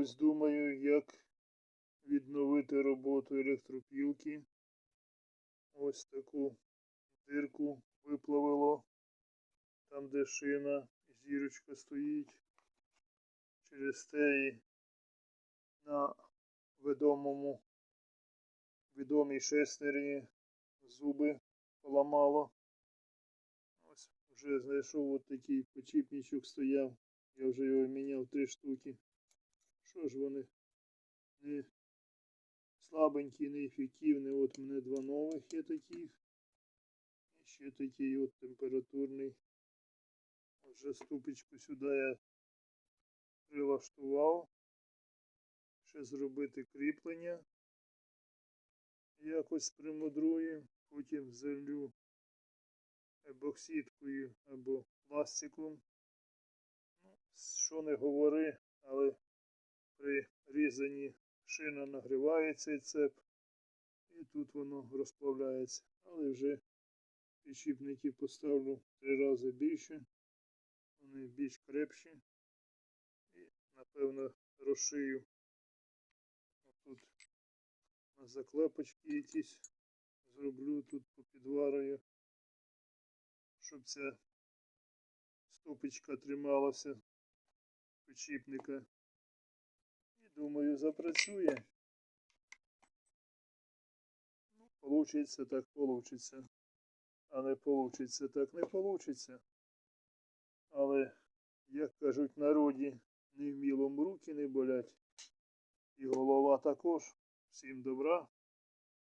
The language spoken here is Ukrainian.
Ось думаю, як відновити роботу електропілки. Ось таку дирку виплавило. Там, де шина, зірочка стоїть. Через те і на відомому відомій шестерні зуби поламало. Ось вже знайшов от такий почіпничок стояв. Я вже його міняв три штуки. Що ж вони? Не слабенькі, неефективні. От мене два нових є таких. І ще такий от температурний. Вже ступочку сюди я прилаштував. Ще зробити кріплення. Якось примудрую. Потім залю ебоксидкою або пластиком. Ну, що не говори, але при різанні шина нагріває цей цеп, і тут воно розплавляється. Але вже підшипники поставлю три рази більше, вони більш крепші. І, напевно, розшию отут на заклепочки якісь зроблю тут попідварую, щоб ця стопочка трималася підшипника. Думаю, запрацює. Ну, получиться так получиться. А не получиться так не получиться. Але, як кажуть народі, народі, невмілом руки не болять. І голова також. Всім добра.